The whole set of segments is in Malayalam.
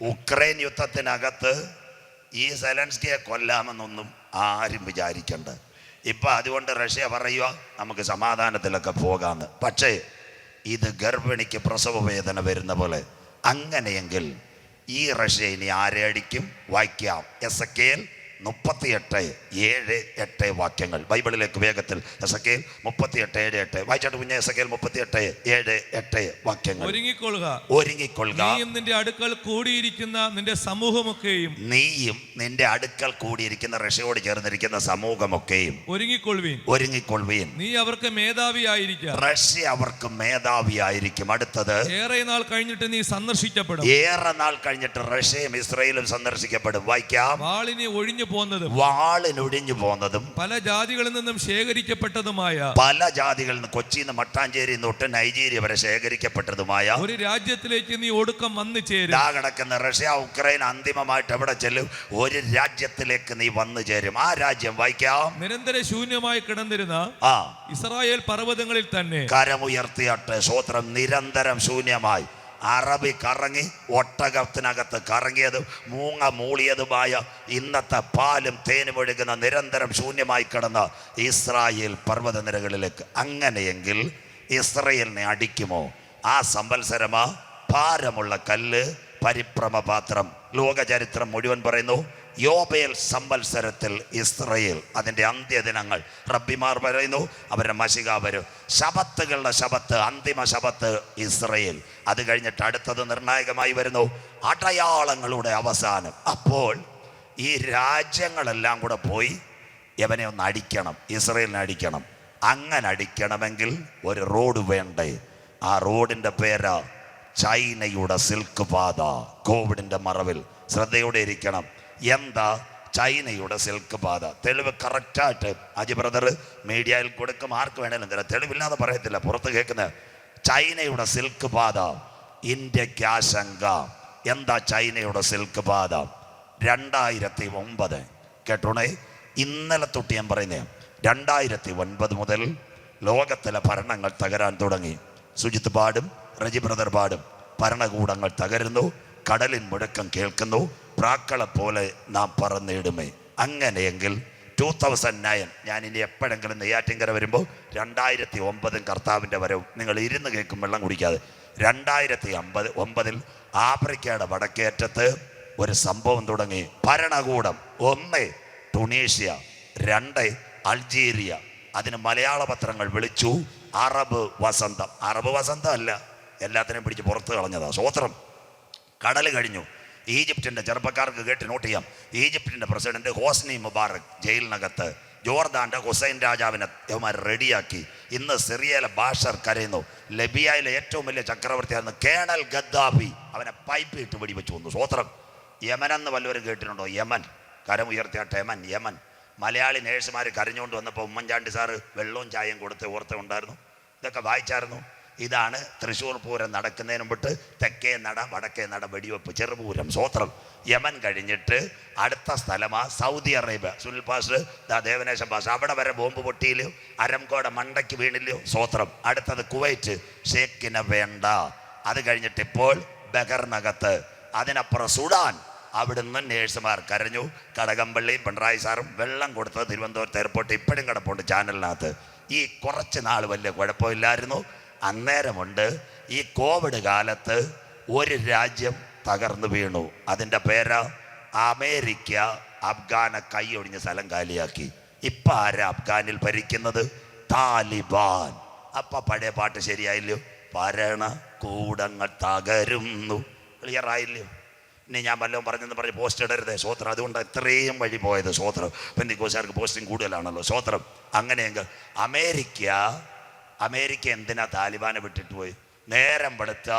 ഉക്രൈൻ യുദ്ധത്തിനകത്ത് ഈ സെലൻസ്കിയെ കൊല്ലാമെന്നൊന്നും ആരും വിചാരിക്കണ്ട. ഇപ്പൊ അതുകൊണ്ട് റഷ്യ പറയുക നമുക്ക് സമാധാനത്തിലൊക്കെ പോകാമെന്ന് പക്ഷേ ഇത് ഗർഭിണിക്ക് പ്രസവ വേദന വരുന്ന പോലെ അങ്ങനെയെങ്കിൽ ഈ റഷ്യ ഇനി ആരെ അടിക്കും വായിക്കാം എസ് എ കെ എൽ മുപ്പത്തിയെട്ട് ഏഴ് എട്ട് വാക്യങ്ങൾ. ബൈബിളിലേക്ക് വേഗത്തിൽ എസക്കേൽ മുപ്പത്തി എട്ട് ഏഴ് എട്ട്. വായിച്ചാട്ട് കുഞ്ഞ എസക്കേൽ മുപ്പത്തി എട്ട് ഏഴ് എട്ട് വാക്യങ്ങൾ. ഒരുങ്ങിക്കൊള്ളുക. ഒരുങ്ങിക്കൊള്ളുക. നീയും നിന്റെ അടുക്കൽ കൂടിയിരിക്കുന്ന നിന്റെ സമൂഹമൊക്കെയും നീയും നിന്റെ അടുക്കൽ കൂടിയിരിക്കുന്ന റഷ്യയോട് ചേർന്നിരിക്കുന്ന സമൂഹമൊക്കെയും ഒരുങ്ങിക്കൊള്ളുവീൻ. ഒരുങ്ങിക്കൊള്ളുവീൻ. നീ അവർക്ക് മേധാവിയായിരിക്കും. റഷ്യ അവർക്ക് മേധാവിയായിരിക്കും. അടുത്തത് ഏറെ നാൾ കഴിഞ്ഞിട്ട് നീ സന്ദർശിക്കപ്പെടും. ഏറെ നാൾ കഴിഞ്ഞിട്ട് റഷ്യയും ഇസ്രയേലും സന്ദർശിക്കപ്പെടും. വായിക്കാം. വാളിനെ ഒഴിഞ്ഞു പോന്നതും വാളിനൊടിഞ്ഞു പോകുന്നതും പല ജാതികളിൽ നിന്നും ശേഖരിക്കപ്പെട്ടതുമായ പല ജാതികളിൽ നിന്ന് കൊച്ചിയിൽ നിന്ന് മട്ടാഞ്ചേരി തൊട്ട് നൈജീരിയ വരെ ശേഖരിക്കപ്പെട്ടതുമായ ഒരു രാജ്യത്തിലേക്ക് നീ ഒടുക്കം വന്നു ചേരും. ആ കിടക്കുന്ന റഷ്യ ഉക്രൈൻ അന്തിമമായിട്ട് എവിടെ ചെല്ലും? ഒരു രാജ്യത്തിലേക്ക് നീ വന്നു ചേരും. ആ രാജ്യം വായിക്കാം. നിരന്തര ശൂന്യമായി കിടന്നിരുന്ന ആ. ഇസ്രായേൽ പർവതങ്ങളിൽ തന്നെ കരമുയർത്തിയാട്ട്. സ്വോത്രം നിരന്തരം ശൂന്യമായി. അറബി കറങ്ങി ഒട്ടകത്തിനകത്ത് കറങ്ങിയത് മൂങ്ങ മൂളിയതുമായ ഇന്നത്തെ പാലും തേനും ഒഴുകുന്ന നിരന്തരം ശൂന്യമായി കിടന്ന ഇസ്രായേൽ പർവത നിരകളിലേക്ക് അങ്ങനെയെങ്കിൽ ഇസ്രയേലിനെ അടിക്കുമോ? ആ സമ്പത്സരമാ ഭാരമുള്ള കല്ല് പരിഭ്രമപാത്രം. ലോകചരിത്രം മുഴുവൻ പറയുന്നു യോബേൽ സംവത്സരത്തിൽ ഇസ്രയേൽ അതിന്റെ അന്ത്യദിനങ്ങൾ. റബ്ബിമാർ പറയുന്നു അവരുടെ മഷിക വരും. ശബത്തുകളുടെ ശബത്ത് അന്തിമ ശബത്ത് ഇസ്രയേൽ. അത് കഴിഞ്ഞിട്ട് അടുത്തത് നിർണായകമായി വരുന്നു അടയാളങ്ങളുടെ അവസാനം. അപ്പോൾ ഈ രാജ്യങ്ങളെല്ലാം കൂടെ പോയി ഇവനെ ഒന്ന് അടിക്കണം ഇസ്രയേലിനെ അടിക്കണം. അങ്ങനെ അടിക്കണമെങ്കിൽ ഒരു റോഡ് വേണ്ടേ? ആ റോഡിന്റെ പേരാ ചൈനയുടെ സിൽക്ക് പാത കോവിഡിന്റെ മറവിൽ. ശ്രദ്ധയോടെ ഇരിക്കണം. എന്താ ചൈനയുടെ സിൽക്ക് പാത തെളിവ് കറക്റ്റായിട്ട് അജി ബ്രദർ മീഡിയയിൽ കൊടുക്കും. ആർക്ക് വേണേലും തരാം. തെളിവില്ലാതെ പറയത്തില്ല. പുറത്ത് കേൾക്കുന്നത് ചൈനയുടെ സിൽക്ക് പാത ഇന്ത്യയ്ക്ക് ആശങ്ക. എന്താ ചൈനയുടെ സിൽക്ക് പാത രണ്ടായിരത്തി ഒമ്പത് കേട്ടോണേ? ഇന്നലെ തൊട്ട് ഞാൻ പറയുന്നത് രണ്ടായിരത്തി ഒൻപത് മുതൽ ലോകത്തിലെ ഭരണങ്ങൾ തകരാൻ തുടങ്ങി. സുജിത്ത് പാടും റജി ബ്രദർ പാടും. ഭരണകൂടങ്ങൾ തകരുന്നു. കടലിൻ മുഴക്കം കേൾക്കുന്നു. പ്രാക്കളെ പോലെ നാം പറന്നിടുമേ. അങ്ങനെയെങ്കിൽ ടൂ തൗസൻഡ് നയൻ ഞാൻ ഇനി എപ്പോഴെങ്കിലും നെയ്യാറ്റിങ്കര വരുമ്പോൾ രണ്ടായിരത്തി ഒമ്പതും കർത്താവിന്റെ വരവും നിങ്ങൾ ഇരുന്ന് കേൾക്കും വെള്ളം കുടിക്കാതെ. രണ്ടായിരത്തി അമ്പത് ഒമ്പതിൽ ആഫ്രിക്കയുടെ വടക്കേറ്റത്ത് ഒരു സംഭവം തുടങ്ങി. ഭരണകൂടം ഒന്ന് ടുണീഷ്യ രണ്ട് അൾജീരിയ. അതിന് മലയാള പത്രങ്ങൾ വിളിച്ചു അറബ് വസന്തം. അറബ് വസന്തം അല്ല എല്ലാത്തിനെയും പിടിച്ച് പുറത്ത് കളഞ്ഞതാ സ്വോത്രം. കടൽ കഴിഞ്ഞു. ഈജിപ്തിന്റെ ചെറുപ്പക്കാർക്ക് കേട്ട് നോട്ട് ചെയ്യാം. ഈജിപ്തിന്റെ പ്രസിഡന്റ് ഹോസ്നി മുബാറക് ജയിലിനകത്ത് ജോർദാന്റെ ഹുസൈൻ രാജാവിനെ യവന്മാർ റെഡിയാക്കി. ഇന്ന് സിറിയയിലെ ബാഷർ കരയുന്നു. ലബിയയിലെ ഏറ്റവും വലിയ ചക്രവർത്തിയായിരുന്നു കേണൽ ഗദ്ദാഫി. അവനെ പൈപ്പ് ഇട്ട് വെടിവെച്ചു വന്നു സ്വോത്രം യമൻ എന്ന് വല്ലവരും കേട്ടിട്ടുണ്ടോ? യമൻ. കരം ഉയർത്തിയാട്ടെ യമൻ യമൻ. മലയാളി നേഴ്സുമാർ കരഞ്ഞുകൊണ്ട് വന്നപ്പോൾ ഉമ്മൻചാണ്ടി സാറ് വെള്ളവും ചായയും കൊടുത്ത് ഓർത്തുണ്ടായിരുന്നു ഇതൊക്കെ വായിച്ചായിരുന്നു. ഇതാണ് തൃശ്ശൂർ പൂരം നടക്കുന്നതിന് മുമ്പിട്ട് തെക്കേ നട വടക്കേ നട വെടിവെപ്പ് ചെറുപൂരം സ്വോത്രം യമൻ കഴിഞ്ഞിട്ട് അടുത്ത സ്ഥലമാണ് സൗദി അറേബ്യ. സുനിൽ പാസ് ദേവനേശം ദേവനേശൻ പാസ് അവിടെ വരെ ബോംബ് പൊട്ടിയില്ലയോ? അരംകോട മണ്ടയ്ക്ക് വീണില്ലയോ? സ്വോത്രം അടുത്തത് കുവൈറ്റ്. ഷേഖിനെ വേണ്ട. അത് കഴിഞ്ഞിട്ട് ഇപ്പോൾ ബഹറിനകത്ത് അതിനപ്പുറം സുഡാൻ. അവിടുന്ന് നേഴ്സുമാർ കരഞ്ഞു. കടകംപള്ളിയും പിണറായി സാറും വെള്ളം കൊടുത്തത് തിരുവനന്തപുരത്ത് എയർപോർട്ട് ഇപ്പോഴും കിടപ്പുണ്ട് ചാനലിനകത്ത്. ഈ കുറച്ച് നാൾ വലിയ കുഴപ്പമില്ലായിരുന്നു. അന്നേരമുണ്ട് ഈ കോവിഡ് കാലത്ത് ഒരു രാജ്യം തകർന്നു വീണു. അതിന്റെ പേര് അമേരിക്ക അഫ്ഗാനെ കൈയൊടിഞ്ഞ സ്ഥലം കാലിയാക്കി. ഇപ്പം ആരാ അഫ്ഗാനിൽ ഭരിക്കുന്നത്? താലിബാൻ. അപ്പം പഴയ പാട്ട് ശരിയായില്ലയോ? ഭരണ കൂടങ്ങൾ തകരുന്നു. ക്ലിയർ ആയില്ലയോ? ഇനി ഞാൻ വല്ലതും പറഞ്ഞെന്ന് പറഞ്ഞ് പോസ്റ്റ് ഇടരുത്. സ്വോത്രം. അതുകൊണ്ട് ഇത്രയും വഴി പോയത് സ്വോത്രം. പെന്തിക്കോശാർക്ക് പോസ്റ്റിംഗ് കൂടുതലാണല്ലോ. സ്വോത്രം. അങ്ങനെയെങ്കിൽ അമേരിക്ക അമേരിക്ക എന്തിനാ താലിബാനെ വിട്ടിട്ട് പോയി? നേരം വെളുത്ത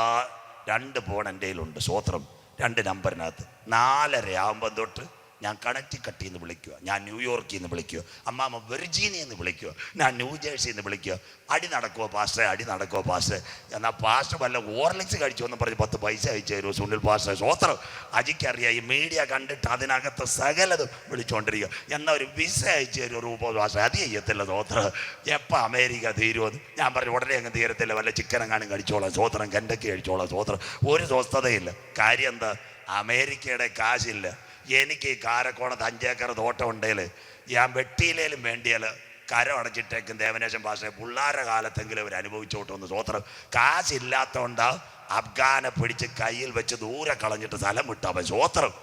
രണ്ട് ഫോൺ എന്റെ കയ്യിലുണ്ട് സ്വോത്രം രണ്ട് നമ്പറിനകത്ത്. നാലര ആകുമ്പം തൊട്ട് ഞാൻ കണക്റ്റിക്കട്ടിൽ എന്ന് വിളിക്കുക. ഞാൻ ന്യൂയോർക്കിൽ നിന്ന് വിളിക്കുക. അമ്മാമ്മ വെർജീനിയിൽ എന്ന് വിളിക്കുക. ഞാൻ ന്യൂജേഴ്സി എന്ന് വിളിക്കുക. അടി നടക്കുമോ പാസ്റ്റേ അടി നടക്കുമോ പാസ്റ്റേ എന്നാൽ പാസ്റ്റർ വല്ല ഓർലിക്സ് കഴിച്ചു എന്ന് പറഞ്ഞ് പത്ത് പൈസ അയച്ചു തരുമോ സുനിൽ പാസ്റ്റർ സ്വോത്രം. അജിക്കറിയാം ഈ മീഡിയ കണ്ടിട്ട് അതിനകത്ത് സകലതും വിളിച്ചുകൊണ്ടിരിക്കുക എന്നാൽ ഒരു വിസ അയച്ചു തരുമോ രൂപ പാസ്റ്റർ അത് ചെയ്യത്തില്ല സ്വോത്രം. എപ്പോൾ അമേരിക്ക തീരുമെന്ന് ഞാൻ പറഞ്ഞു ഉടനെ അങ്ങ് തീരത്തില്ല. വല്ല ചിക്കനെങ്ങാനും കഴിച്ചോളാം സ്വോത്രം. കണ്ടക്കി കഴിച്ചോളാം സ്വോത്രം. ഒരു സ്വസ്ഥതയില്ല. കാര്യം എന്താ? അമേരിക്കയുടെ കാശില്ല. എനിക്ക് ഈ കാരക്കോണത്ത് അഞ്ചേക്കർ തോട്ടം ഉണ്ടെങ്കിൽ ഞാൻ വെട്ടിയിലേലും വേണ്ടിയാൽ കര അടച്ചിട്ടേക്കും ദേവനേശൻ ഭാഷയെ പിള്ളാരുടെ കാലത്തെങ്കിലും അവർ അനുഭവിച്ചോട്ടെന്ന് സ്വോത്രം കാശില്ലാത്തതുകൊണ്ട് അഫ്ഗാനെ പിടിച്ച് കയ്യിൽ വെച്ച് ദൂരെ കളഞ്ഞിട്ട് സ്ഥലം വിട്ടു. അവൻ സ്വോത്രം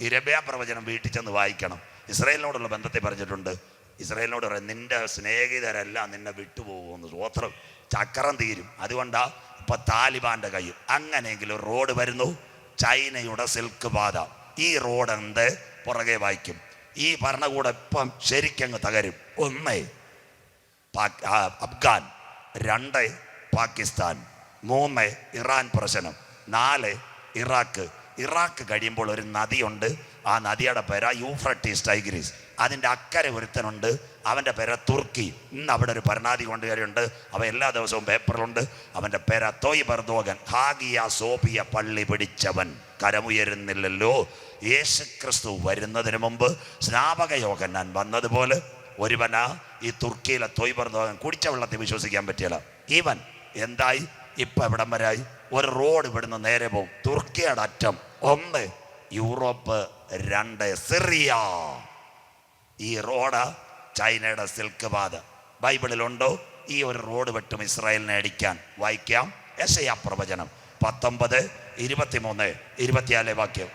ഇരബ്യ പ്രവചനം വീട്ടിൽ ചെന്ന് വായിക്കണം. ഇസ്രയേലിനോടുള്ള ബന്ധത്തെ പറഞ്ഞിട്ടുണ്ട്. ഇസ്രയേലിനോട് പറയാം നിന്റെ സ്നേഹിതരെല്ലാം നിന്നെ വിട്ടുപോകുമെന്ന് സ്വോത്രം ചക്രം തീരും. അതുകൊണ്ടാ ഇപ്പൊ താലിബാന്റെ കയ്യിൽ. അങ്ങനെയെങ്കിലും റോഡ് വരുന്നു. ചൈനയുടെ സിൽക്ക് പാത. ഈ റോഡ് എന്ത്? പുറകെ വായിക്കും. ഈ ഭരണകൂടം ഇപ്പം ശരിക്കങ്ങ് തകരും. ഒന്ന് അഫ്ഗാൻ. രണ്ട് പാകിസ്ഥാൻ. മൂന്ന് ഇറാൻ പ്രശ്നം. നാല് ഇറാഖ്. ഇറാഖ് കഴിയുമ്പോൾ ഒരു നദിയുണ്ട്. ആ നദിയുടെ പേര യൂഫ്രട്ടീസ് ടൈഗ്രീസ്. അതിന്റെ അക്കരെ ഒരുത്തനുണ്ട്. അവന്റെ പേര തുർക്കി. ഇന്ന് അവിടെ ഒരു ഭരണാധികാരിയുണ്ട് അവൻ എല്ലാ ദിവസവും പേപ്പറിലുണ്ട്. അവന്റെ പേര തോയ് ബർദോകൻ ഹാഗിയ സോഫിയ പള്ളി പിടിച്ചവൻ. കരമുയരുന്നില്ലല്ലോ. യേശു ക്രിസ്തു വരുന്നതിന് മുമ്പ് സ്നാപക യോഗൻ ഞാൻ വന്നതുപോലെ ഒരുവനാ ഈ തുർക്കിയിലെ തൊയ്ബർദോഗൻ കുടിച്ച വെള്ളത്തിൽ വിശ്വസിക്കാൻ പറ്റിയല്ല. ഇവൻ എന്തായി? ഇപ്പം എവിടം വരായി ഒരു റോഡ് ഇവിടുന്ന് നേരെ പോകും. തുർക്കിയുടെ അറ്റം. ഒന്ന് യൂറോപ്പ് രണ്ട് സിറിയ. ഈ റോഡ് ചൈനയുടെ സിൽക്ക് പാത. ബൈബിളിലുണ്ടോ? ഈ ഒരു റോഡ് വെട്ടും ഇസ്രായേലിനെ അടിക്കാൻ. വായിക്കാം. യശയാ പ്രവചനം. പത്തൊമ്പത് ഇരുപത്തിമൂന്ന് ഇരുപത്തിനാല് വാക്യം.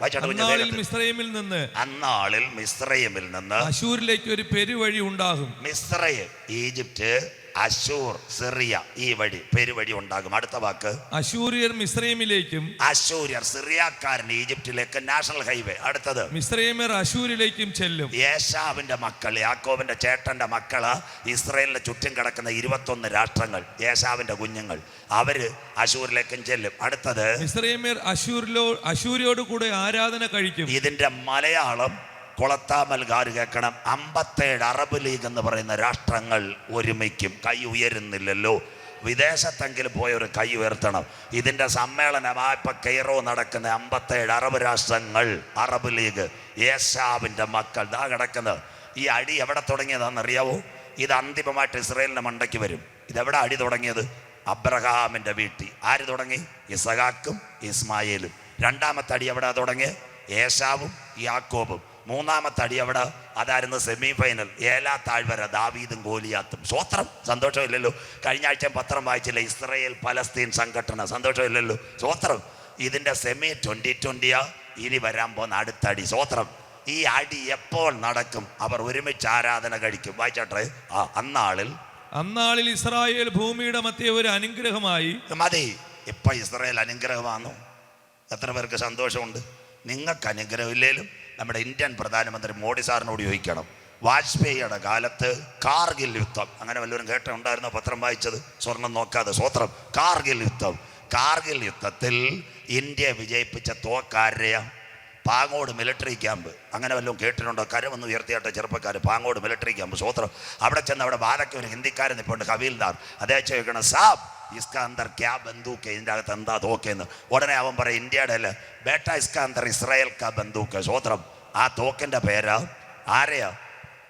മിസ്രൈമിൽ നിന്ന് അന്നാളിൽ മിസ്രൈമിൽ നിന്ന് അശൂരിലേക്ക് ഒരു പെരുവഴി ഉണ്ടാകും. മിസ്രൈം ഈജിപ്റ്റ് അശൂർ സിറിയ ഈ വഴി പെരുവഴി ഉണ്ടാകും. അടുത്ത വാക്ക്. അശൂര്യർ മിസ്രൈമിലേക്കും അശൂര്യർ സിറിയക്കാരൻ ഈജിപ്തിലേക്ക് നാഷണൽ ഹൈവേ. അടുത്തത്. മിസ്രൈമർ അശൂരിലേക്കും ചെല്ലും. യേശാവിന്റെ മക്കൾ യാക്കോബിന്റെ ചേട്ടന്റെ മക്കൾ ഇസ്രയേലിന്റെ ചുറ്റും കിടക്കുന്ന ഇരുപത്തൊന്ന് രാഷ്ട്രങ്ങൾ യേശാവിന്റെ കുഞ്ഞുങ്ങൾ അവർ അശൂരിലേക്കും ചെല്ലും. അടുത്തത്. മിസ്രൈമർ അശൂരിലോ അശൂരിയോട് കൂടെ ആരാധന കഴിക്കും. ഇതിന്റെ മലയാളം കുളത്താമൽകാർ കേൾക്കണം. അമ്പത്തേഴ് അറബ് ലീഗ് എന്ന് പറയുന്ന രാഷ്ട്രങ്ങൾ ഒരുമിക്കും. കൈ ഉയരുന്നില്ലല്ലോ. വിദേശത്തെങ്കിലും പോയ ഒരു കൈ ഉയർത്തണം. ഇതിന്റെ ഇതിന്റെ സമ്മേളനമായപ്പോ കെയ്റോ നടക്കുന്ന അമ്പത്തേഴ് അറബ് രാഷ്ട്രങ്ങൾ അറബ് ലീഗ് ഏഷാവിന്റെ മക്കൾ. ദാ കിടക്കുന്നത്. ഈ അടി എവിടെ തുടങ്ങിയതാണെന്നറിയാവോ? ഇത് അന്തിമമായിട്ട് ഇസ്രയേലിന്റെ മണ്ടയ്ക്ക് വരും. ഇതെവിടെ അടി തുടങ്ങിയത്? അബ്രഹാമിന്റെ വീട്ടിൽ. ആര് തുടങ്ങി? ഇസഹാക്കും ഇസ്മായേലും. രണ്ടാമത്തെ അടി എവിടെ തുടങ്ങി ഏശാവും യാക്കോബും. മൂന്നാമത്തെ അടി അവിടെ അതായിരുന്നു സെമി ഫൈനൽ ഏലാ താഴ്വര ദാവീദും ഗോലിയാത്തും. സ്വോത്രം. സന്തോഷമില്ലല്ലോ. കഴിഞ്ഞ ആഴ്ച പത്രം വായിച്ചില്ല? ഇസ്രയേൽ പലസ്തീൻ സംഘടന. സന്തോഷമില്ലല്ലോ. സ്വോത്രം. ഇതിന്റെ സെമി ട്വന്റി ട്വന്റിയാ ഇനി വരാൻ പോകുന്ന അടുത്ത അടി. സ്വോത്രം. ഈ അടി എപ്പോൾ നടക്കും? അവർ ഒരുമിച്ച് ആരാധന കഴിക്കും. വായിച്ചോട്ടെ. ആ അന്നാളിൽ അന്നാളിൽ ഇസ്രായേൽ ഭൂമിയുടെ മധ്യ ഒരു അനുഗ്രഹമായി. മതി. ഇപ്പൊ ഇസ്രായേൽ അനുഗ്രഹമാണോ? എത്ര പേർക്ക് സന്തോഷമുണ്ട്? നിങ്ങൾക്ക് അനുഗ്രഹമില്ലേലും? നമ്മുടെ ഇന്ത്യൻ പ്രധാനമന്ത്രി മോഡി സാറിനോട് ചോദിക്കണം. വാജ്പേയിയുടെ കാലത്ത് കാർഗിൽ യുദ്ധം. അങ്ങനെ വല്ലവരും കേട്ടുണ്ടായിരുന്നോ പത്രം വായിച്ചത്? സ്വർണം നോക്കാതെ സ്വത്രം. കാർഗിൽ യുദ്ധം. കാർഗിൽ യുദ്ധത്തിൽ ഇന്ത്യ വിജയിപ്പിച്ച തോക്കാരയ പാങ്ങോട് മിലിറ്ററി ക്യാമ്പ് അങ്ങനെ വല്ലതും കേട്ടിട്ടുണ്ടോ? കരമൊന്ന് ഉയർത്തിയാട്ട ചെറുപ്പക്കാർ പാങ്ങോട് മിലിറ്ററി ക്യാമ്പ് സ്വോത്രം. അവിടെ ചെന്ന് അവിടെ ബാലയ്ക്ക് ഒരു ഹിന്ദിക്കാരൻ ഉണ്ട് കബീൽദാർ. അദ്ദേഹം ചോദിക്കണം സാബ് ഇസ്കാ അന്തർ ക്യാ ബന്ദൂക്ക് ഇതിന്റെ അകത്ത് എന്താ തോക്കെന്ന്? ഉടനെ അവൻ പറയും ഇന്ത്യയുടെ അല്ല ബേട്ട ഇസ്കാന്തർ ഇസ്രായേൽ കാ ബന്ദൂക്ക് സ്വോത്രം ആ തോക്കിന്റെ പേരാ? ആരെയാ?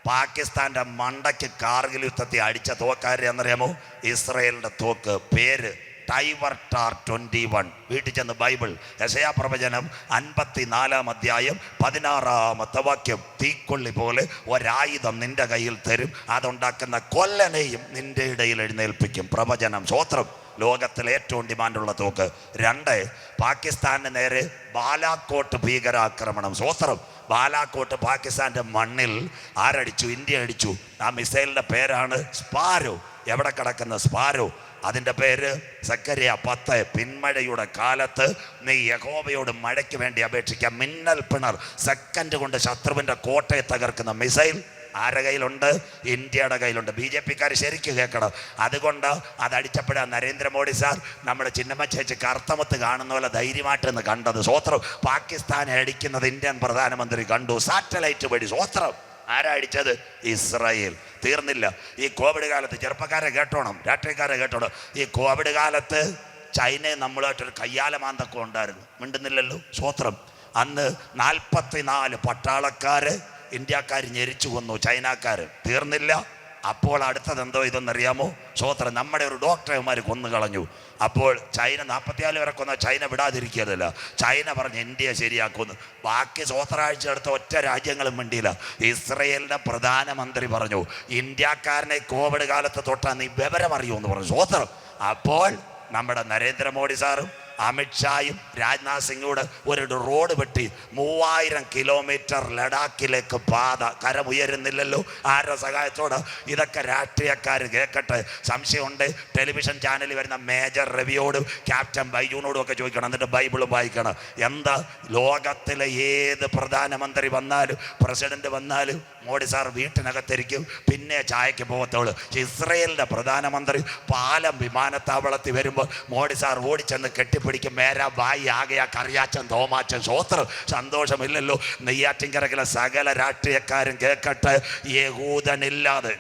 പാകിസ്ഥാന്റെ മണ്ടയ്ക്ക് കാർഗിൽ യുദ്ധത്തെ അടിച്ച തോക്കാരെ എന്നറിയാമോ ഇസ്രയേലിന്റെ തോക്ക്. പേര് ടൈവർ ടാർ ട്വന്റി വൺ വീട്ടിൽ ചെന്ന് ബൈബിൾ യശയാ പ്രവചനം അൻപത്തിനാലാം അധ്യായം പതിനാറാമത്തെ വാക്യം. തീക്കൊള്ളി പോലെ ഒരായുധം നിന്റെ കയ്യിൽ തരും. അതുണ്ടാക്കുന്ന കൊല്ലനെയും നിന്റെ ഇടയിൽ എഴുന്നേൽപ്പിക്കും. പ്രവചനം സ്വോത്രം ലോകത്തിലെ ഏറ്റവും ഡിമാൻഡുള്ള തോക്ക് രണ്ട് പാകിസ്ഥാന് നേരെ ബാലാക്കോട്ട് ഭീകരാക്രമണം. സ്വോത്രം ബാലാക്കോട്ട് പാകിസ്ഥാന്റെ മണ്ണിൽ ആരടിച്ചു? ഇന്ത്യ അടിച്ചു. ആ മിസൈലിന്റെ പേരാണ് സ്പാരോ. എവിടെ കിടക്കുന്ന? സ്പാരോ. അതിന്റെ പേര് സക്കരിയ പത്ത്. പിന്മഴയുടെ കാലത്ത് നീ യഹോവയോട് മഴയ്ക്ക് വേണ്ടി അപേക്ഷിക്കുക മിന്നൽ പിണർ സെക്കൻഡ് കൊണ്ട് ശത്രുവിന്റെ കോട്ടയെ തകർക്കുന്ന മിസൈൽ ആരുടെ കയ്യിലുണ്ട്? ഇന്ത്യയുടെ കയ്യിലുണ്ട്. ബി ജെ പിക്കാർ ശരിക്കും കേൾക്കണം. അതുകൊണ്ട് അതടിച്ചപ്പോഴാ നരേന്ദ്രമോദി സാർ നമ്മുടെ ചിന്നമ്മ കർത്തമത്ത് കാണുന്ന പോലെ ധൈര്യമായിട്ടെന്ന് കണ്ടത്. സ്വോത്രം. പാകിസ്ഥാനെ അടിക്കുന്നത് ഇന്ത്യൻ പ്രധാനമന്ത്രി കണ്ടു. സാറ്റലൈറ്റ് വഴി സ്വത്രം. ആരാ അടിച്ചത്? ഇസ്രായേൽ. തീർന്നില്ല. ഈ കോവിഡ് കാലത്ത് ചെറുപ്പക്കാരെ കേട്ടോണം രാഷ്ട്രീയക്കാരെ കേട്ടോണം. ഈ കോവിഡ് കാലത്ത് ചൈനയെ നമ്മളായിട്ടൊരു കയ്യാലമാന്തക്കം ഉണ്ടായിരുന്നു. മിണ്ടുന്നില്ലല്ലോ? സ്വത്രം. അന്ന് നാൽപ്പത്തിനാല് പട്ടാളക്കാര് ഇന്ത്യക്കാർ ഞെരിച്ചു കൊന്നു ചൈനക്കാർ തീർന്നില്ല. അപ്പോൾ അടുത്തത് എന്തോ ഇതെന്നറിയാമോ? സോത്ര നമ്മുടെ ഒരു ഡോക്ടർമാർ കൊന്നു കളഞ്ഞു. അപ്പോൾ ചൈന നാൽപ്പത്തിനാല് വരെ കൊന്ന ചൈന വിടാതിരിക്കുകയല്ല. ചൈന പറഞ്ഞ് ഇന്ത്യ ശരിയാക്കുമെന്ന്. ബാക്കി സ്വോത്രാഴ്ച എടുത്ത ഒറ്റ രാജ്യങ്ങളും വേണ്ടിയില്ല ഇസ്രയേലിന്റെ പ്രധാനമന്ത്രി പറഞ്ഞു ഇന്ത്യക്കാരനെ കോവിഡ് കാലത്ത് തൊട്ടാ നീ വിവരം അറിയുമെന്ന് പറഞ്ഞു. സ്വോത്രം അപ്പോൾ നമ്മുടെ നരേന്ദ്രമോദി സാറും അമിത്ഷായും രാജ്നാഥ് സിംഗോട് ഒരു റോഡ് വെട്ടി മൂവായിരം കിലോമീറ്റർ ലഡാക്കിലേക്ക് പാത കരമുയരുന്നില്ലല്ലോ. ആരുടെ സഹായത്തോട്? ഇതൊക്കെ രാഷ്ട്രീയക്കാർ കേൾക്കട്ടെ സംശയമുണ്ട്. ടെലിവിഷൻ ചാനലിൽ വരുന്ന മേജർ രവിയോടും ക്യാപ്റ്റൻ ബൈജൂനോടും ഒക്കെ ചോദിക്കണം. എന്നിട്ട് ബൈബിളും വായിക്കണം. എന്താ? ലോകത്തിലെ ഏത് പ്രധാനമന്ത്രി വന്നാലും പ്രസിഡന്റ് വന്നാലും മോഡി സാർ വീട്ടിനകത്തിരിക്കും. പിന്നെ ചായക്ക് പോകത്തുള്ളൂ ഇസ്രയേലിന്റെ പ്രധാനമന്ത്രി പാലം വിമാനത്താവളത്തിൽ വരുമ്പോൾ മോഡി സാർ ഓടിച്ചെന്ന് കെട്ടിപ്പിടിക്കും. മേരാ വായി ആകയാ കറിയാച്ചൻ തോമാച്ചൻ സ്വോത്രം സന്തോഷമില്ലല്ലോ. നെയ്യാറ്റിൻകരക്കിലെ സകല രാഷ്ട്രീയക്കാരും കേൾക്കട്ടെ. യഹൂദനില്ലാതെ.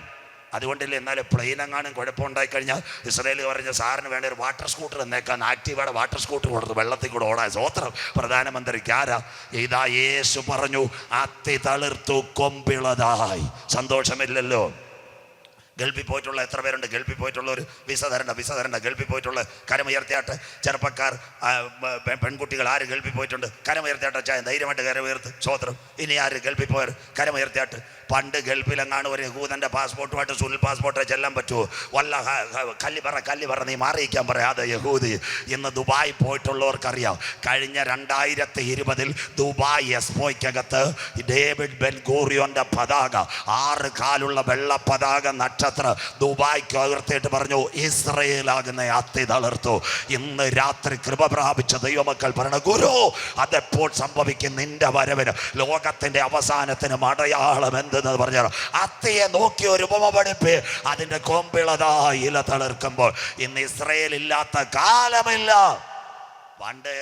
അതുകൊണ്ടില്ല എന്നാൽ പ്ലെയിൻ എങ്ങാനും കുഴപ്പമുണ്ടായി കഴിഞ്ഞാൽ ഇസ്രയേൽ പറഞ്ഞ സാറിന് വേണ്ട ഒരു വാട്ടർ സ്കൂട്ടർ എന്നേക്കാൻ ആക്റ്റീവയുടെ വാട്ടർ സ്കൂട്ടർ കൊടുത്ത് വെള്ളത്തിൽ കൂടെ ഓടാൻ. സ്വോത്രം പ്രധാനമന്ത്രിക്ക് ആരാ? ഇതാ യേശു പറഞ്ഞു അത്തി തളിർത്തു കൊമ്പിളതായി. സന്തോഷമില്ലല്ലോ. ഗൾഫിൽ പോയിട്ടുള്ള എത്ര പേരുണ്ട്? ഗൾഫിൽ പോയിട്ടുള്ളവർ വിസ തരണ്ട വിസ തരണ്ട ഗൾഫിൽ പോയിട്ടുള്ള കരമുയർത്തിയാട്ടെ. ചെറുപ്പക്കാർ പെൺകുട്ടികൾ ആര് ഗൾഫിൽ പോയിട്ടുണ്ട്? കരമുയർത്തിയാട്ടെ ചായ ധൈര്യമായിട്ട് കരമുയർത്ത്. സ്വോത്രം ഇനി ആര് ഗൾഫിൽ പോയർ കരമുയർത്തിയാട്ട്. പണ്ട് ഗൾഫിലെങ്ങാണ് ഒരു യഹൂദന്റെ പാസ്പോർട്ടുമായിട്ട് സുനിൽ പാസ്പോർട്ട് ചെല്ലാൻ പറ്റുമോ? വല്ല കല്ലി പറ കല്ലി പറ നീ മാറിയിക്കാൻ പറയാതെ യഹൂദി. ഇന്ന് ദുബായ് പോയിട്ടുള്ളവർക്കറിയാം. കഴിഞ്ഞ രണ്ടായിരത്തി ഇരുപതിൽ ദുബായ് എസ്മോയ്ക്കകത്ത് ഡേവിഡ് ബെൻ ഗൂറിയോന്റെ പതാക ആറ് കാലുള്ള വെള്ള പതാക നക്ഷത്ര ദുബായ്ക്ക് ഉയർത്തിയിട്ട് പറഞ്ഞു ഇസ്രയേലാകുന്ന അത്തി തളർത്തു. ഇന്ന് രാത്രി കൃപ പ്രാപിച്ച ദൈവമക്കൾ പറയണ ഗുരു അതെപ്പോൾ സംഭവിക്കും നിന്റെ വരവിന്? ലോകത്തിന്റെ അവസാനത്തിന് അടയാളം എന്തെന്ന് പറഞ്ഞാൽ അത്തയെ നോക്കി ഒരു ഉപമ പഠിപ്പ് അതിന്റെ കൊമ്പിളതാ ഇല തളിർക്കുമ്പോൾ ഇന്ന് ഇസ്രയേൽ ഇല്ലാത്ത കാലമില്ല. പണ്ട്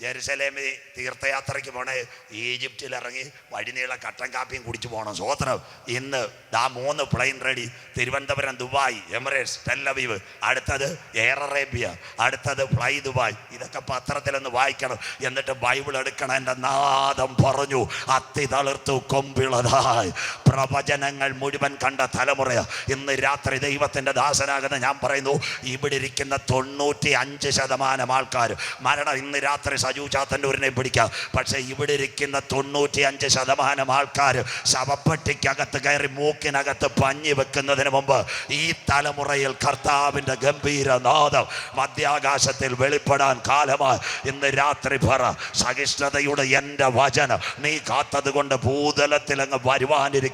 ജെറുസലേമിൽ തീർത്ഥയാത്രയ്ക്ക് പോണേ ഈജിപ്തിൽ ഇറങ്ങി വഴിനീള കട്ടൻ കാപ്പിയും കുടിച്ചു പോകണം സ്വോത്രം ഇന്ന് ദാ മൂന്ന് plane ready Thiruvananthapuram Dubai Emirates Tel Aviv അടുത്തത് എയർ അറേബ്യ അടുത്തത് ഫ്ലൈ ദുബായ്. ഇതൊക്കെ പത്രത്തിലൊന്ന് വായിക്കണം. എന്നിട്ട് ബൈബിൾ എടുക്കണം എന്റെ നാദം പറഞ്ഞു അത്തി തളിർത്തു കൊമ്പിളതായി പ്രവചനങ്ങൾ മുഴുവൻ കണ്ട തലമുറ ഇന്ന് രാത്രി ദൈവത്തിന്റെ ദാസനാകുന്ന ഞാൻ പറയുന്നു ഇവിടെ ഇരിക്കുന്ന തൊണ്ണൂറ്റി അഞ്ച് ശതമാനം ആൾക്കാർ മരണം ഇന്ന് രാത്രി സജു ചാത്തന്നൂരിനെ പിടിക്കാം. പക്ഷേ ഇവിടെ ഇരിക്കുന്ന തൊണ്ണൂറ്റി അഞ്ച് ശതമാനം ആൾക്കാർ ശവപ്പെട്ടിക്കകത്ത് കയറി മൂക്കിനകത്ത് പഞ്ഞി വെക്കുന്നതിന് മുമ്പ് ഈ തലമുറയിൽ കർത്താവിന്റെ ഗംഭീര നാദം മധ്യാകാശത്തിൽ വെളിപ്പെടാൻ കാലമായി. ഇന്ന് രാത്രി പറ സഹിഷ്ണുതയുടെ എന്റെ വചനം നീ കാത്തത് കൊണ്ട് ഭൂതലത്തിൽ അങ്ങ്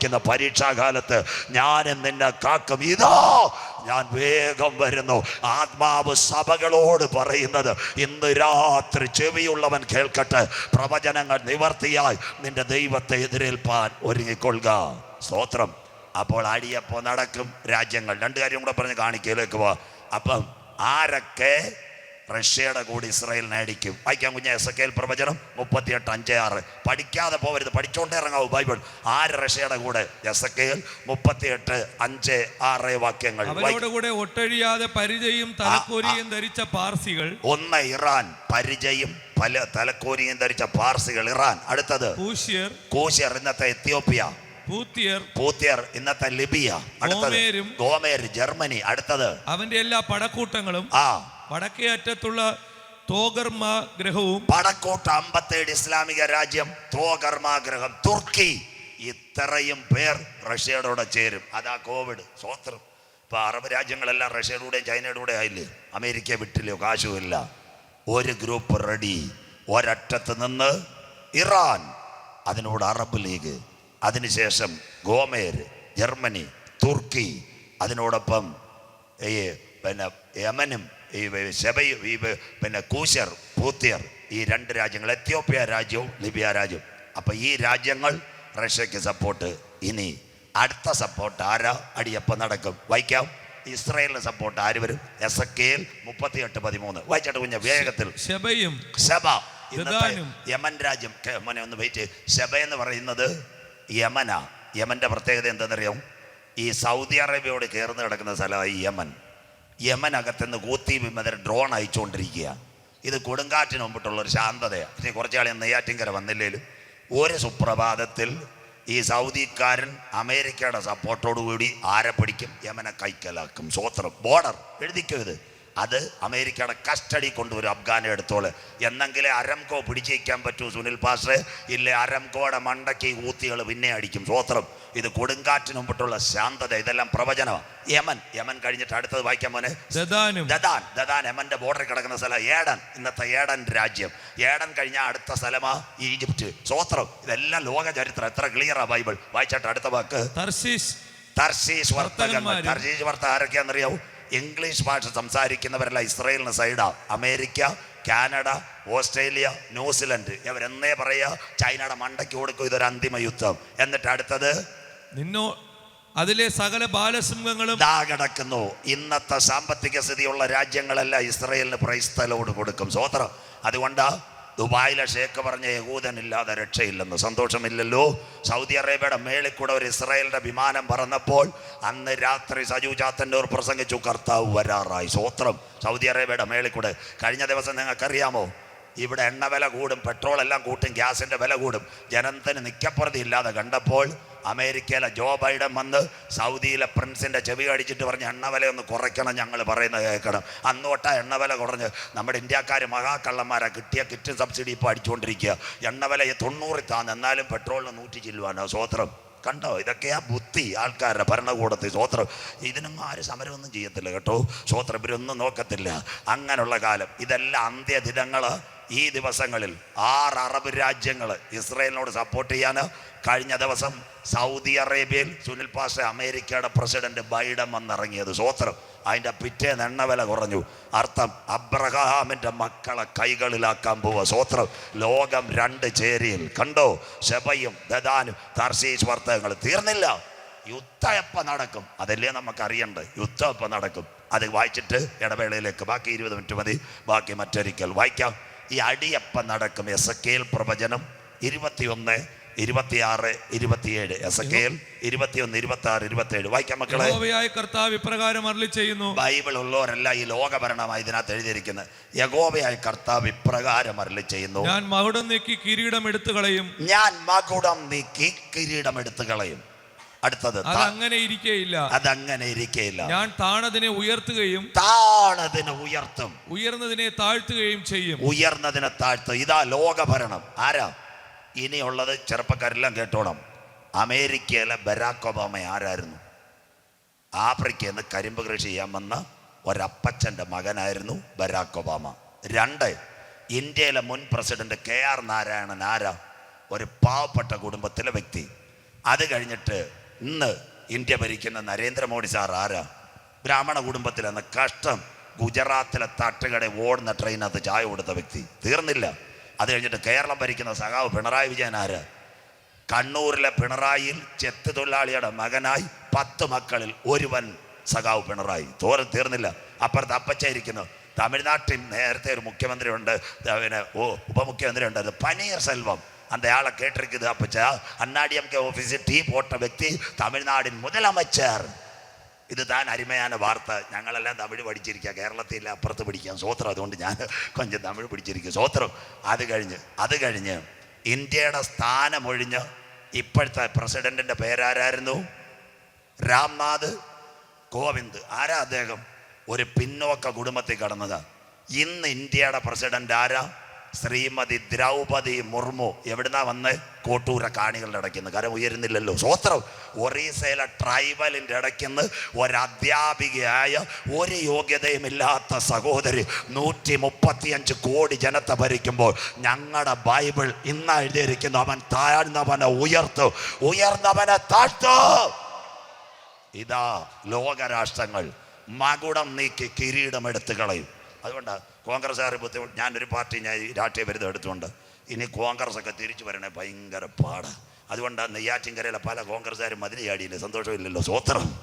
വരുവാനിരിക്കുന്ന പരീക്ഷാകാലത്ത് ഞാൻ നിന്നെ കാക്കും. ഇതാ ഞാൻ വേഗം വരുന്നു. ആത്മാവ് സഭകളോട് പറയുന്നത് ഇന്ന് രാത്രി ചെവിയുള്ളവൻ കേൾക്കട്ടെ. പ്രവചനങ്ങൾ നിവർത്തിയായി നിന്റെ ദൈവത്തെ എതിരേൽപ്പാൻ ഒരുങ്ങിക്കൊള്ളുക. സ്തോത്രം. അപ്പോൾ അടിയപ്പോ നടക്കും. രാജ്യങ്ങൾ രണ്ട് കാര്യം കൂടെ പറഞ്ഞ് കാണിക്കയിലേക്ക് പോവാ. അപ്പം ആരൊക്കെ റഷ്യയുടെ കൂടി ഇസ്രായേലിനെ അടിക്കും. വായിക്കാൻ കുഞ്ഞ എസ് കെൽ പ്രവചനം മുപ്പത്തിയെട്ട് അഞ്ച് ആറ്. പഠിക്കാതെ പോകരുത് പഠിച്ചോണ്ടേ ഇറങ്ങാവൂ. ബൈബിൾ. ആര് റഷ്യയുടെ കൂടെ? എസ് കെൽ മുപ്പത്തിയെട്ട് അഞ്ച് ആറ് വാക്യങ്ങൾ. അവരോടുകൂടെ ഒട്ടഴിയാതെ പരിചയും തലക്കോരിയും ധരിച്ച പാർസികൾ. ഒന്ന് ഇറാൻ. പരിചയും പല തലക്കോരിയും ധരിച്ച പാർസികൾ. ഇറാൻ. അടുത്തത് പൂഷ്യർ കൂശ്യർ ഇന്നത്തെ എത്യോപ്യ. പൂത്തിയർ. പൂത്തിയർ ഇന്നത്തെ ലിബിയ. അടുത്തത് ഗോമേർ ജർമ്മനി. അടുത്തത് അവന്റെ എല്ലാ പടക്കൂട്ടങ്ങളും ആ വടക്കേ അറ്റത്തുള്ള തോഗർമ ഗ്രഹവും വടക്കോട്ട് അമ്പത്തേഴ് ഇസ്ലാമിക രാജ്യം തോകർമാഗ്രഹം തുർക്കി. ഇത്രയും പേർ റഷ്യയുടെ കൂടെ ചേരും. അതാ കോവിഡ് സ്വോത്രം ഇപ്പൊ അറബ് രാജ്യങ്ങളെല്ലാം റഷ്യയുടെ കൂടെ ചൈനയുടെ കൂടെ ആയില്ലേ? അമേരിക്ക വിട്ടില്ലയോ കാശുമില്ല ഒരു ഗ്രൂപ്പ് റെഡി. ഒരറ്റത്ത് നിന്ന് ഇറാൻ അതിനോട് അറബ് ലീഗ്. അതിനുശേഷം ഗോമേർ ജർമ്മനി തുർക്കി. അതിനോടൊപ്പം പിന്നെ യമനും ഈ ശബയും ഈ പിന്നെ കൂശർ പൂത്തിയർ ഈ രണ്ട് രാജ്യങ്ങൾ എത്യോപ്യ രാജ്യവും ലിബിയ രാജ്യവും. അപ്പൊ ഈ രാജ്യങ്ങൾ റഷ്യക്ക് സപ്പോർട്ട്. ഇനി അടുത്ത സപ്പോർട്ട് ആരാ? അടിയപ്പം നടക്കും. വായിക്കാം. ഇസ്രായേലിന് സപ്പോർട്ട് ആര് വരും? എസ് എ കെയിൽ മുപ്പത്തിയെട്ട് പതിമൂന്ന്. വായിച്ചാട്ട് കുഞ്ഞ വേഗത്തിൽ. ശബയും ശബ. യമൻ രാജ്യം. ഒന്ന് വെയിറ്റ് ശബ എന്ന് പറയുന്നത് യമന. യമന്റെ പ്രത്യേകത എന്താണെന്നറിയാം ഈ സൗദി അറേബ്യയോട് ചേർന്ന് കിടക്കുന്ന സ്ഥലമായി യമൻ. യമൻ അകത്തുനിന്ന് കൂത്തി വിമതർ ഡ്രോൺ അയച്ചുകൊണ്ടിരിക്കുക ഇത് കൊടുങ്കാറ്റിന് മുമ്പിട്ടുള്ള ഒരു ശാന്തതയാണ്. ഇനി കാലം നെയ്യാറ്റിങ്കര വന്നില്ലേലും ഒരു സുപ്രഭാതത്തിൽ ഈ സൗദിക്കാരൻ അമേരിക്കയുടെ സപ്പോർട്ടോടുകൂടി ആരെ പിടിക്കും? യമനെ കൈക്കലാക്കും. സ്വോത്രം. ബോർഡർ എഴുതിക്കോ ഇത്? അത് അമേരിക്കയുടെ കസ്റ്റഡി കൊണ്ടുവരും അഫ്ഗാനെ എടുത്തോൾ. എന്നെങ്കിലേ അരംകോ പിടിച്ചേക്കാൻ പറ്റൂ സുനിൽ പാസ് ഇല്ലേ അരംകോയുടെ മണ്ടയ്ക്ക് ഊത്തികൾ പിന്നെ അടിക്കും. സ്വോത്രം ഇത് കൊടുങ്കാറ്റിന് മുമ്പിട്ടുള്ള ശാന്തത ഇതെല്ലാം പ്രവചനമാണ് യമൻ യമൻ കഴിഞ്ഞിട്ട് അടുത്തത് വായിക്കാൻ മോനെ. ദദാൻ ദദാൻ യമന്റെ ബോർഡറിൽ കിടക്കുന്ന സ്ഥലം ഏടൻ ഇന്നത്തെ ഏടൻ രാജ്യം. ഏടൻ കഴിഞ്ഞ അടുത്ത സ്ഥലമാ ഈജിപ്റ്റ്. സ്വോത്രം ഇതെല്ലാം ലോക ചരിത്രം. എത്ര ക്ലിയറാ ബൈബിൾ. വായിച്ചിട്ട് അടുത്ത വാക്ക്. തർശീസ് തർശീസ് വർത്തകന്മാർ. തർശീസ് വർത്ത ആരൊക്കെയാണെന്നറിയാവൂ? ഇംഗ്ലീഷ് ഭാഷ സംസാരിക്കുന്നവരല്ല ഇസ്രയേലിന് സൈഡാ. America Canada Australia New Zealand. ഇവരെന്നേ പറയുക? ചൈനയുടെ മണ്ടയ്ക്ക് കൊടുക്കും ഇതൊരു അന്തിമ യുദ്ധം. എന്നിട്ട് അടുത്തത്? നിന്നോ അതിലെ സകല ബാലസിംഹങ്ങളും ദാ കിടക്കുന്നു. ഇന്നത്തെ സാമ്പത്തിക സ്ഥിതിയുള്ള രാജ്യങ്ങളെല്ലാം ഇസ്രയേലിന് പ്രൈസ്തലോട് കൊടുക്കും. സ്വോത്രം അതുകൊണ്ടാ ദുബായിലെ ഷേക്ക് പറഞ്ഞ യഹൂദനില്ലാതെ രക്ഷയില്ലെന്ന്. സന്തോഷമില്ലല്ലോ. സൗദി അറേബ്യയുടെ മേളിൽ കൂടെ ഒരു ഇസ്രായേലിന്റെ വിമാനം പറന്നപ്പോൾ അന്ന് രാത്രി സജു ഒരു പ്രസംഗിച്ചു കർത്താവ് വരാറായി. സ്വോത്രം സൗദി അറേബ്യയുടെ മേളിൽ കൂടെ. കഴിഞ്ഞ ദിവസം നിങ്ങൾക്കറിയാമോ? ഇവിടെ എണ്ണ വില കൂടും പെട്രോൾ എല്ലാം കൂട്ടും ഗ്യാസിന്റെ വില കൂടും. ജനത്തിന് നിക്കപ്പുറതി ഇല്ലാതെ കണ്ടപ്പോൾ അമേരിക്കയിലെ ജോ ബൈഡൻ വന്ന് സൗദിയിലെ പ്രിൻസിന്റെ ചെവി അടിച്ചിട്ട് പറഞ്ഞ് എണ്ണവില ഒന്ന് കുറയ്ക്കണം ഞങ്ങൾ പറയുന്നത് കേൾക്കണം. അന്ന് എണ്ണവില എണ്ണ വില കുറഞ്ഞ്. നമ്മുടെ ഇന്ത്യക്കാർ മഹാകള്ളന്മാരാ കിട്ടിയ കിറ്റ് സബ്സിഡി ഇപ്പോൾ അടിച്ചുകൊണ്ടിരിക്കുക എണ്ണവില തൊണ്ണൂറിൽ താന്ന് എന്നാലും പെട്രോളിന് നൂറ്റി ചില്ലുവാണ് സ്വോത്രം. കണ്ടോ? ഇതൊക്കെയാ ബുദ്ധി ആൾക്കാരുടെ ഭരണകൂടത്തിൽ സ്വോത്രം. ഇതിനൊന്നും ആരും സമരമൊന്നും ചെയ്യത്തില്ല കേട്ടോ. സ്വോത്രം ഇവരൊന്നും നോക്കത്തില്ല. അങ്ങനെയുള്ള കാലം. ഇതെല്ലാം അന്ത്യദിനങ്ങൾ ഈ ദിവസങ്ങളിൽ ആറ് അറബ് രാജ്യങ്ങൾ ഇസ്രയേലിനോട് സപ്പോർട്ട് ചെയ്യാൻ കഴിഞ്ഞ ദിവസം സൗദി അറേബ്യയിൽ സുനിൽ പാഷ അമേരിക്കയുടെ പ്രസിഡന്റ് ബൈഡൻ വന്നിറങ്ങിയത്. സ്വോത്രം അതിന്റെ പിറ്റേന്ന് എണ്ണ വില കുറഞ്ഞു. അർത്ഥം അബ്രഹാമിന്റെ മക്കളെ കൈകളിലാക്കാൻ പോവുക. സ്വോത്രം ലോകം രണ്ട് ചേരിയിൽ. കണ്ടോ? ശബയും ദദാനും തർശീസ് വർത്തകങ്ങൾ. തീർന്നില്ല. യുദ്ധം എപ്പോൾ നടക്കും? അതല്ലേ നമുക്കറിയേണ്ടത് അറിയണ്ടേ? യുദ്ധം എപ്പോൾ നടക്കും? അത് വായിച്ചിട്ട് ഇടവേളയിലേക്ക്. ബാക്കി ഇരുപത് മിനിറ്റ് മതി. ബാക്കി മറ്റൊരിക്കൽ വായിക്കാം. ഈ അടിയപ്പം നടക്കും എസ് കെ പ്രവചനം ഇരുപത്തിയൊന്ന് ഇരുപത്തിയാറ് ഇരുപത്തിയേഴ്. എസ് കെ ഇരുപത്തിയൊന്ന് ഇരുപത്തി ആറ് ഇരുപത്തിയേഴ്. വായിക്കാം മക്കളെ. യഹോവയായ കർത്താവ് ഇപ്രകാരം അരളി ചെയ്യുന്നു. ബൈബിൾ ഉള്ളവരല്ല ഈ ലോകഭരണമായി ഇതിനകത്ത് എഴുതിയിരിക്കുന്നത്. യഗോവയായ കർത്താവ് ഇപ്രകാരം അരളി ചെയ്യുന്നു. ഞാൻ മകുടം നീക്കി കിരീടം എടുത്തു കളയും ഞാൻ മകുടം നീക്കി കിരീടം എടുത്തു കളയും അടുത്തത് അങ്ങനെ ഇരിക്കേയില്ല. അതങ്ങനെ ഇരിക്കേയില്ല. ഞാൻ താണതിനെ ഉയർത്തുകയും താണതിനെ ഉയർത്തും. ഉയർന്നതിനെ താഴ്ത്തുകയും ചെയ്യും. ഉയർന്നതിനെ താഴ്ത്തും. ഇതാ ലോകഭരണം. ആരാ? ഇനിയുള്ളത് ചെറുപ്പക്കാരെല്ലാം കേട്ടോണം. അമേരിക്കയിലെ ബരാക് ഒബാമ ആരായിരുന്നു? ആഫ്രിക്കയിൽ നിന്ന് കരിമ്പ് കൃഷി ചെയ്യാൻ വന്ന ഒരപ്പച്ചന്റെ മകനായിരുന്നു ബരാക് ഒബാമ. രണ്ട് ഇന്ത്യയിലെ മുൻ പ്രസിഡന്റ് കെ ആർ നാരായണൻ ആരാ? ഒരു പാവപ്പെട്ട കുടുംബത്തിലെ വ്യക്തി. അത് കഴിഞ്ഞിട്ട് ഇന്ന് ഇന്ത്യ ഭരിക്കുന്ന നരേന്ദ്രമോദി സാർ ആരാ? ബ്രാഹ്മണ കുടുംബത്തിലെ കഷ്ടം ഗുജറാത്തിലെ തട്ടുകട ഓടുന്ന ട്രെയിനകത്ത് ചായ കൊടുത്ത വ്യക്തി. തീർന്നില്ല. അത് കഴിഞ്ഞിട്ട് കേരളം ഭരിക്കുന്ന സഖാവ് പിണറായി വിജയൻ ആര്? കണ്ണൂരിലെ പിണറായിൽ ചെത്ത് തൊഴിലാളിയുടെ മകനായി പത്ത് മക്കളിൽ ഒരുവൻ സഖാവ് പിണറായി. തോരൻ തീർന്നില്ല. അപ്പുറത്ത് അപ്പച്ചായിരിക്കുന്നു തമിഴ്നാട്ടിൽ നേരത്തെ ഒരു മുഖ്യമന്ത്രി ഉണ്ട് പിന്നെ ഉപമുഖ്യമന്ത്രി ഉണ്ടായിരുന്നു പനീർ സെൽവം. அந்த ஆளை கேட்டிருக்குது அப்பச்சா அண்ணாடிஎம்கே ஆஃபீஸில் டீ போட்ட വ്യക്തി തമിഴ്നാടിൻ മുതലമച്ചർ ഇത് താൻ അരുമയാണ് വാർത്ത ഞങ്ങളെല്ലാം തമിഴ് പഠിച്ചിരിക്കുക കേരളത്തിൽ അപ്പുറത്ത് പഠിക്കാം സ്വോത്രം അതുകൊണ്ട് ഞാൻ കൊഞ്ചം തമിഴ് പഠിച്ചിരിക്കും സ്വോത്രം അത് കഴിഞ്ഞ് അത് കഴിഞ്ഞ് ഇന്ത്യയുടെ സ്ഥാനമൊഴിഞ്ഞ് ഇപ്പോഴത്തെ പ്രസിഡന്റിന്റെ പേരാരായിരുന്നു രാംനാഥ് കോവിന്ദ് ആരാ അദ്ദേഹം ഒരു പിന്നോക്ക കുടുംബത്തിൽ കടന്നത് ഇന്ന് ഇന്ത്യയുടെ പ്രസിഡന്റ് ആരാ ശ്രീമതി ദ്രൗപതി മുർമു. എവിടുന്നാ വന്ന്? കോട്ടൂര കാണികളുടെ ഇടയ്ക്കുന്ന് കാരണം ഉയരുന്നില്ലല്ലോ. സ്വോത്രം. ഒറീസയിലെ ട്രൈബലിന്റെ ഇടയ്ക്കുന്ന് ഒരധ്യാപികയായ ഒരു യോഗ്യതയുമില്ലാത്ത സഹോദരി നൂറ്റി മുപ്പത്തിയഞ്ച് കോടി ജനത്തെ ഭരിക്കുമ്പോൾ ഞങ്ങളുടെ ബൈബിൾ ഇന്ന് എഴുതിയിരിക്കുന്നു. അവൻ താഴ്ന്നവനെ ഉയർത്തു. ഉയർന്നവനെ താഴ്ത്തു. ഇതാ ലോകരാഷ്ട്രങ്ങൾ മകുടം നീക്കി കിരീടം എടുത്തു കളയും. അതുകൊണ്ട് കോൺഗ്രസ്സുകാർ ബുദ്ധിമുട്ട് ഞാനൊരു പാർട്ടി ഞാൻ രാഷ്ട്രീയ ബിരുദം എടുത്തുകൊണ്ട് ഇനി കോൺഗ്രസ് ഒക്കെ തിരിച്ചു വരണേ ഭയങ്കര പാട്. അതുകൊണ്ട് നെയ്യാറ്റിൻകരയിലെ പല കോൺഗ്രസ്സുകാരും മതിന് ചാടിയില്ല? സന്തോഷമില്ലല്ലോ സ്വോത്രം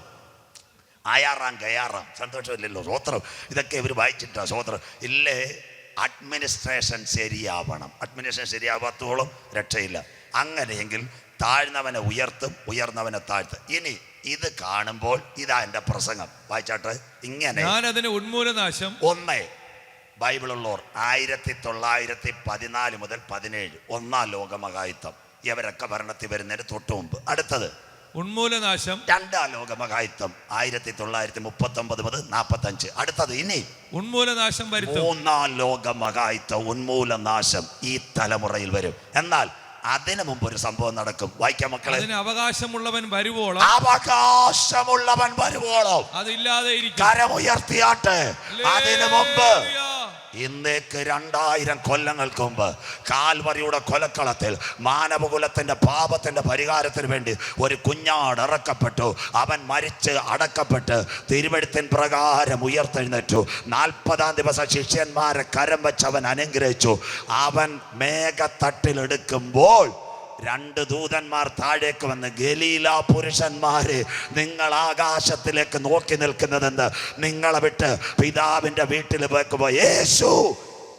ആയാറാം കയാറാം സന്തോഷമില്ലല്ലോ സ്വോത്രം ഇതൊക്കെ ഇവർ വായിച്ചിട്ടാ സ്വോത്രം ഇല്ലേ? അഡ്മിനിസ്ട്രേഷൻ ശരിയാവണം. അഡ്മിനിസ്ട്രേഷൻ ശരിയാവാത്തോളം രക്ഷയില്ല. അങ്ങനെയെങ്കിൽ താഴ്ന്നവനെ ഉയർത്തും ഉയർന്നവനെ താഴ്ത്തും. ഇനി ഇത് കാണുമ്പോൾ ഇതാ എന്റെ പ്രസംഗം. വായിച്ചാട്ട്? ഇങ്ങനെ. ഞാൻ അതിന് ഉന്മൂലനാശം. ഒന്ന്. ബൈബിളുള്ളവർ ആയിരത്തി തൊള്ളായിരത്തി പതിനാല് മുതൽ പതിനേഴ് ഒന്നാം ലോകമഹായുദ്ധം. ഇവരൊക്കെ ഭരണത്തിൽ വരുന്നതിന് തൊട്ട് മുമ്പ്. അടുത്തത്. ഉന്മൂലനാശം. രണ്ടാം ലോകമഹായുദ്ധം ആയിരത്തി തൊള്ളായിരത്തി മുപ്പത്തി ഒമ്പത് മുതൽ നാൽപ്പത്തഞ്ച് അടുത്തത് ഇനി. ഉന്മൂലനാശം വരും മൂന്നാം ലോകമഹായുദ്ധം ഉന്മൂലനാശം ഈ തലമുറയിൽ വരും. എന്നാൽ അതിനു മുമ്പ് ഒരു സംഭവം നടക്കും. വായിക്കാം മക്കളെ. അവകാശമുള്ളവൻ വരുവോളം. അവകാശമുള്ളവൻ വരുവോളം. അതില്ലാതെ കരമുയർത്തിയാട്ടെ. അതിനു മുമ്പ്. ഇന്നേക്ക് രണ്ടായിരം കൊല്ലങ്ങൾക്ക് മുമ്പ് കാൽവറിയുടെ കൊലക്കളത്തിൽ മാനവകുലത്തിന്റെ പാപത്തിന്റെ പരിഹാരത്തിന് വേണ്ടി ഒരു കുഞ്ഞാട് ഇറക്കപ്പെട്ടു. അവൻ മരിച്ച് അടക്കപ്പെട്ട് തിരുവഴുത്തിൻ പ്രകാരം ഉയർത്തെഴുന്നേറ്റു. നാൽപ്പതാം ദിവസം ശിഷ്യന്മാരെ കരം വെച്ച് അവൻ അനുഗ്രഹിച്ചു. അവൻ മേഘത്തട്ടിലെടുക്കുമ്പോൾ രണ്ട് ദൂതന്മാർ താഴേക്ക് വന്ന് ഗലീല പുരുഷന്മാര് നിങ്ങൾ ആകാശത്തിലേക്ക് നോക്കി നിൽക്കുന്നതെന്ന് നിങ്ങളെ വിട്ട് പിതാവിന്റെ വീട്ടിൽ വെക്കുമ്പോൾ യേശു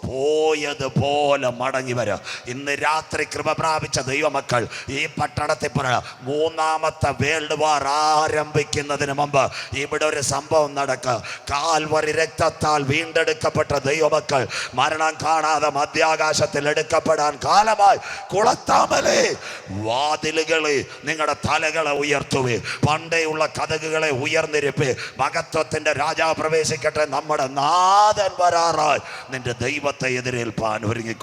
പോയതുപോലെ മടങ്ങി വരാ. ഇന്ന് രാത്രി കൃപ പ്രാപിച്ച ദൈവമക്കൾ ഈ പട്ടണത്തിൽ പറ മൂന്നാമത്തെ വേൾഡ് വാർ ആരംഭിക്കുന്നതിന് മുമ്പ് ഇവിടെ ഒരു സംഭവം നടക്കുക കാൽവറി രക്തത്താൽ വീണ്ടെടുക്കപ്പെട്ട ദൈവമക്കൾ മരണം കാണാതെ മധ്യാകാശത്തിൽ എടുക്കപ്പെടാൻ കാലമായി കുളത്താമലേ. വാതിലുകളെ നിങ്ങളുടെ തലകളെ ഉയർത്തുവേ. പണ്ടേയുള്ള കഥകുകളെ ഉയർന്നിരിപ്പേ. മഹത്വത്തിന്റെ രാജാ പ്രവേശിക്കട്ടെ. നമ്മുടെ നാഥൻ വരാറായി. നിന്റെ ദൈവത്തെ എതിരേൽപ്പാൻ ഒരുങ്ങിക്കൊള്ളു